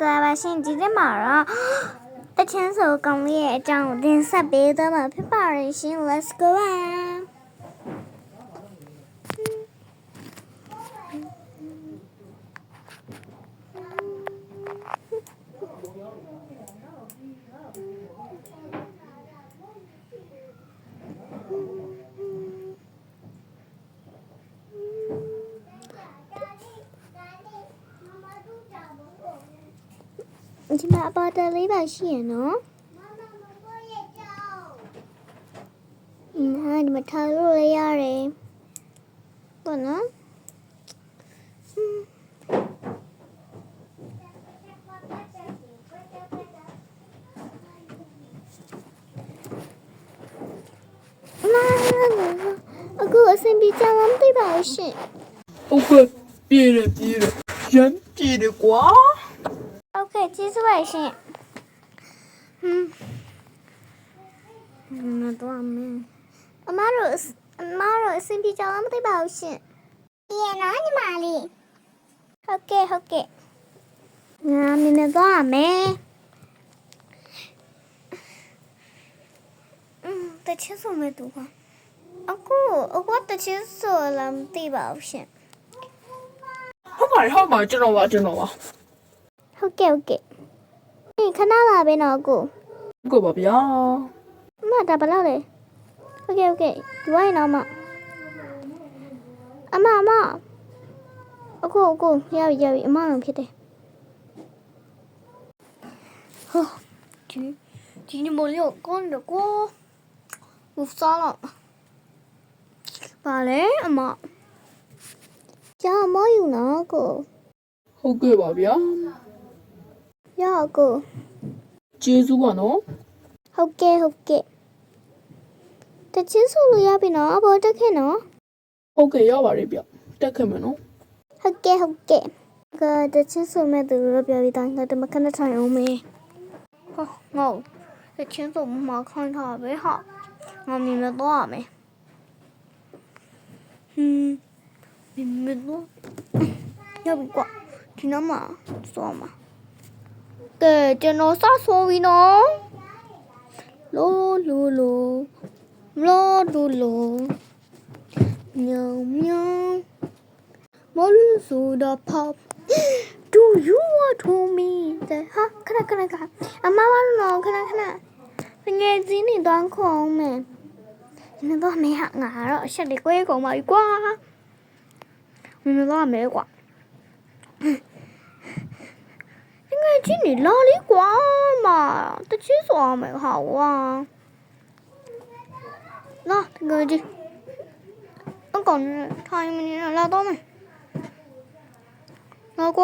ကပါရှင်ဒီနေ့မှာတော့တချင်းဆိုကောင်းလေးရဲ့အကြောင်းကိုတင်ဆက်ပေးသွားမှာဖြစ်ပါရဲ့ရှင် let's go ပါ ဒီမှာအပေါ်တယ်လေးပါရှိရနော်အင်းဟာဒီမှာထားလို့လည်းရတယ်ပေါ့နော်မာအခုအဆင်ပြေကြမှာမသိပါဘူးရှင်ဟုတ်ကဲ့ပြေးတယ်ပြေးတယ်ရမ်းပြေးတယ်ကွာ ဟုတ်ကဲ့ကျေးဇူးပါရှင်ဟွန်းမတော်မင်းအမတို့အမတို့အဆင်ပြေကြလားမသိပါဘူးရှင်အေးနော်ညီမလေးဟုတ်ကဲ့ဟုတ်ကဲ့ငါမင်းနဲ့သွားမယ်တချစ်ဆိုမဲ့သူကအခုအခုတချစ်ဆိုလားမသိပါဘူးရှင်ဟုတ်ပါတယ်ဟုတ်ပါတယ်ကျွန်တော်ပါကျွန်တော်ပါ ဟုတ်ကဲ့ဟုတ်ကဲ့ဟင်ခဏလာပဲနော်အကိုကိုပါဗျာအမဒါဘယ်လောက်လဲဟုတ်ကဲ့ဟုတ်ကဲ့ဒီဝိုင်းတော့မအမအမအခုအခုရပြီရပြီအမလုံးဖြစ်တယ်ဟောဒီဒီနမိုလီကိုကောင်းတော့ကိုဘူစားတော့ပါလေအမကြာမောယူနော်ကိုဟုတ်ကဲ့ပါဗျာ ရကိုကျေးဇူးပါနော်ဟုတ်ကဲ့ဟုတ်ကဲ့တချင်းဆိုလို့ရပြီနော်အဘောတက်ခဲ့နော်ဟုတ်ကဲ့ရပါတယ်ဗျတက်ခဲ့မယ်နော်ဟုတ်ကဲ့ဟုတ်ကဲ့ကတချင်းဆိုမဲ့သူတို့ပြောပြီးတိုင်းတော့မခဏထိုင်အောင်မေးဟောငေါတချင်းဆိုမှခိုင်းထားပဲဟာငါမြင်မတော့မယ်ဟင်းမြင်မတော့ရပြီကွာဒီနားမှာစောမှာ ကဲကျွန်တော်စဆိုပြီးနော်လိုလိုလိုလိုလိုလိုမြောင်မြောင် Molly soda pop. Do you want to me? တဲ့ဟာခဏခဏခဏအမမလို့ခဏခဏငယ်ချင်းနေတော့ခေါင်းမယ်ဒီနေ့တော့မေဟာငါတော့အချက်လေးကွဲကုန်ပါပြီကွာမင်းတော့မဲကွာငယ် ချင်းနေလာလေးကွာမတချစ်ဆိုအောင်မယ်ဟာဝါလာငယ်ချင်းအကောင်ထိုင်မနေလာတော့မယ် 老公，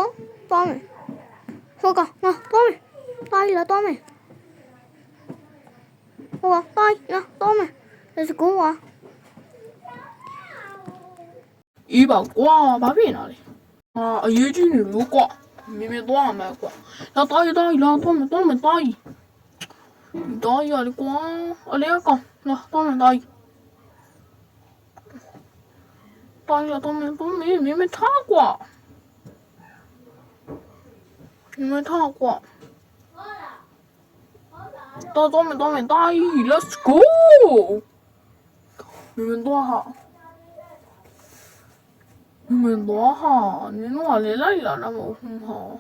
သွားမယ်။ဟုတ်ကငါသွားမယ်။တားလာသွားမယ်။ဟုတ်ကတားလာသွားမယ်။ Let's go อ่ะ အေးပါကွာဘာဖြစ်နေလဲအာအရေးကြီးနေလို့ကွာ မင်းမသွားရမယ်ကွာလာတော့ရတော့လာတော့မတော့မတော့တော့ရလေကွာအလေးကောင်လာတော့မတော့တော့ရတော့မတော့မင်းမင်းမထားကွာမင်းမထားကွာတော့တော့မတော့မတော့ let's go မင်းတော့ဟာ 왜 뭐하? 니노가 릴랄이라라 뭐하?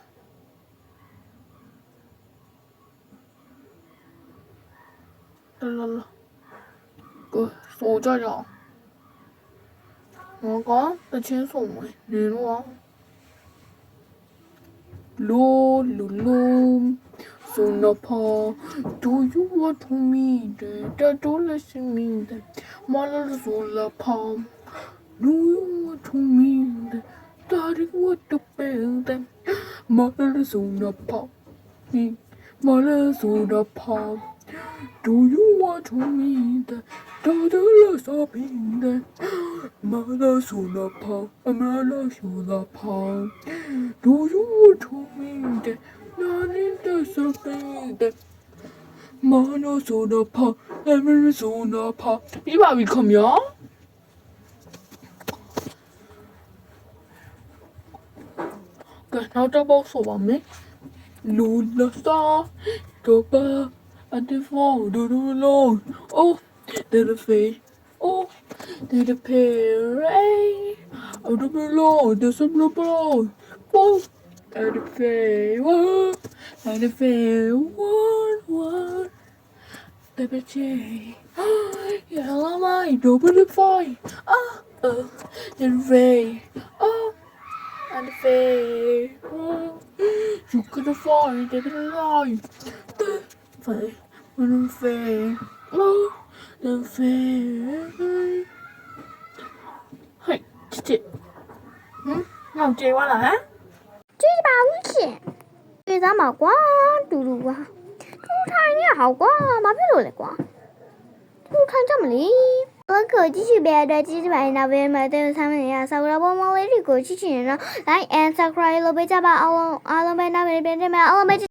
số 그 소자야 뭐가? 나 진소 뭐 니노가 롤룰룸 Sunapa, do you want me to meet it? Don't listen me. Mother Sunapa, do you want to me? Da, daddy what to build? Mala so na pa, mala so na pa. Do you want to me? Da, da da la so pin da. Mala so na pa, mala so na pa. Do you want to me? Da, Nani da so pin da. Mala so na pa, mala so na pa. ပြီးပါပြီခင်ဗျာကဲနောက်တော့ပေါ့ဆိုပါမယ် Lula star, go 여자고 소밤에 눌렀어 줘봐 안돼 포르르롱 오 데르페이 오 데르페이 아르블로 데스블로 오 데르페이 와 데르페이 원원 데르페이 야 라마이 더블 파이 아어 데르페이 아 unfair. You could afford it in life. Unfair, unfair, unfair. Hey, did it? Hmm? No, do you want to, huh? 这是把武器，这咱把光嘟嘟啊，这看人家好光，嘛别落来光，这看这么灵。他们呀，扫个包包里过去去呢，来 and subscribe 了，别加吧，阿龙阿龙